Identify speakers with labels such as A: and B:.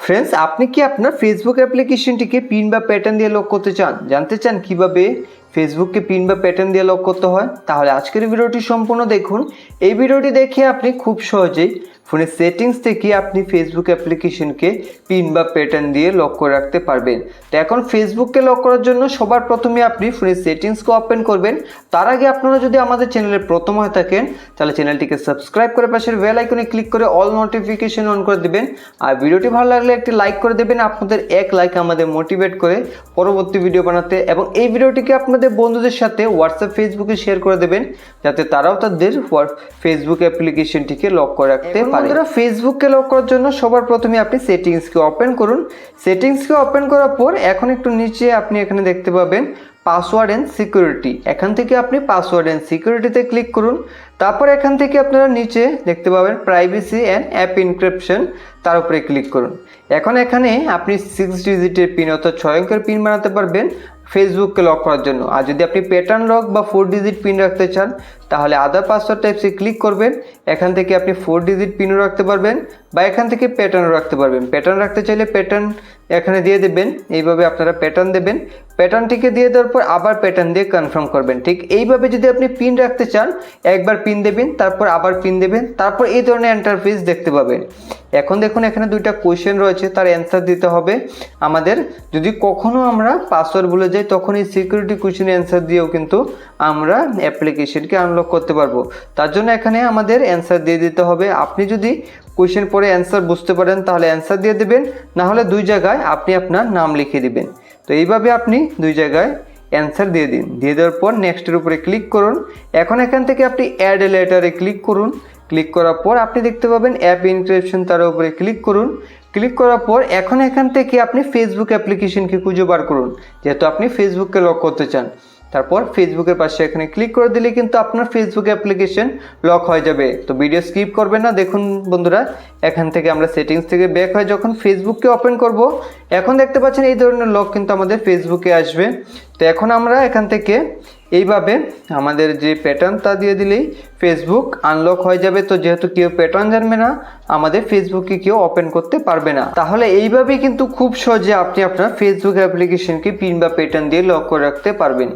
A: Friends আপনি কি আপনার ফেসবুক অ্যাপ্লিকেশনটিকে পিন বা প্যাটার্ন দিয়ে লক করতে চান? জানতে চান কীভাবে ফেসবুককে পিন বা প্যাটার্ন দিয়ে লক করতে হয়? তাহলে আজকের ভিডিওটি সম্পূর্ণ দেখুন। এই ভিডিওটি দেখে আপনি খুব সহজেই ফোনের সেটিংস থেকে আপনি ফেসবুক অ্যাপ্লিকেশনকে পিন বা প্যাটার্ন দিয়ে লক করে রাখতে পারবেন। তো এখন ফেসবুককে লক করার জন্য সবার প্রথমে আপনি ফোনের সেটিংসকে ওপেন করবেন। তার আগে আপনারা যদি আমাদের চ্যানেলে প্রথম হয়ে থাকেন, তাহলে চ্যানেলটিকে সাবস্ক্রাইব করে পাশের বেল আইকনে ক্লিক করে অল নোটিফিকেশন অন করে দেবেন। আর ভিডিওটি ভালো লাগলে একটি লাইক করে দেবেন। আপনাদের এক লাইক আমাদের মোটিভেট করে পরবর্তী ভিডিও বানাতে। এবং এই ভিডিওটিকে আপনাদের বন্ধুদের সাথে হোয়াটসঅ্যাপ ফেসবুকে শেয়ার করে দেবেন যাতে তারাও তাদের ফেসবুক অ্যাপ্লিকেশনটিকে লক করে রাখতে পারে। বন্ধুরা ফেসবুককে লক করার জন্য সবার প্রথমে আপনি সেটিংসকে ওপেন করুন। সেটিংসকে ওপেন করার পর এখন একটু নিচে আপনি এখানে দেখতে পাবেন পাসওয়ার্ড অ্যান্ড সিকিউরিটি এখান থেকে আপনি পাসওয়ার্ড অ্যান্ড সিকিউরিটিতে ক্লিক করুন। তারপর এখান থেকে আপনারা নিচে দেখতে পাবেন প্রাইভেসি অ্যান্ড অ্যাপ ইনক্রিপশন তার উপরে ক্লিক করুন। এখন এখানে আপনি সিক্স ডিজিটের পিন অর্থাৎ ছয় অঙ্কের পিন বানাতে পারবেন। ফেসবুককে লক করার জন্য। আর যদি আপনি প্যাটার্ন লক বা ফোর ডিজিট পিন রাখতে চান তাহলে আদার পাসওয়ার্ড টাইপসে ক্লিক করবেন, এখান থেকে আপনি ফোর ডিজিট পিনও রাখতে পারবেন, বা এখান থেকে প্যাটার্নও রাখতে পারবেন। প্যাটার্ন রাখতে চাইলে প্যাটার্ন এখানে দিয়ে দেবেন, এইভাবে আপনারা প্যাটার্ন দেবেন। প্যাটার্নটিকে দিয়ে দেওয়ার পর আবার প্যাটার্ন দিয়ে কনফার্ম করবেন। ঠিক এইভাবে যদি আপনি পিন রাখতে চান, একবার পিন দেবেন, তারপর আবার পিন দেবেন, তারপর এই ধরনের এন্টারফেস দেখতে পাবেন। এখন দেখুন এখানে দুইটা কোয়েশ্চেন রয়েছে, তার অ্যান্সার দিতে হবে আমাদের। যদি কখনো আমরা পাসওয়ার্ড ভুলে যাই, তখন এই সিকিউরিটি কোয়েশ্চেনের অ্যান্সার দিয়েও কিন্তু আমরা অ্যাপ্লিকেশনকে আনলক করতে পারব। তার জন্য এখানে আমাদের অ্যান্সার দিয়ে দিতে হবে। আপনি যদি কোয়েশ্চেন পরে অ্যান্সার বুঝতে পারেন, তাহলে অ্যান্সার দিয়ে দেবেন। না হলে দুই জায়গায় আপনি আপনার নাম লিখে দিবেন। তো এইভাবে আপনি দুই জায়গায় অ্যান্সার দিয়ে দিন। দিয়ে দেওয়ার পর নেক্সটের উপরে ক্লিক করুন। এখন এখান থেকে আপনি অ্যাড লেটারে ক্লিক করুন। ক্লিক করার পর আপনি দেখতে পাবেন অ্যাপ ইনক্রিপশন তার উপরে ক্লিক করুন। ক্লিক করার পর এখন এখান থেকে আপনি ফেসবুক অ্যাপ্লিকেশনকে খুঁজে বার করুন। যেহেতু আপনি ফেসবুককে লক করতে চান। তারপর ফেসবুকের পাশে এখানে ক্লিক করে দিলে কিন্তু আপনার ফেসবুক অ্যাপ্লিকেশন লক হয়ে যাবে। তো ভিডিও স্কিপ করবেন না। দেখুন বন্ধুরা, এখান থেকে আমরা সেটিংস থেকে ব্যাক হয়ে যখন ফেসবুককে ওপেন করব, এখন দেখতে পাচ্ছেন এই ধরনের লক কিন্তু আমাদের ফেসবুকে আসবে। তো এখন আমরা এখান থেকে এইভাবে আমাদের যে প্যাটার্ন তা দিয়ে দিলেই ফেসবুক আনলক হয়ে যাবে। তো যেহেতু কেউ প্যাটার্ন জানবে না, আমাদের ফেসবুকে কেউ ওপেন করতে পারবে না। তাহলে এইভাবেই কিন্তু খুব সহজে আপনি আপনার ফেসবুক অ্যাপ্লিকেশনকে পিন বা প্যাটার্ন দিয়ে লক করে রাখতে পারবেন।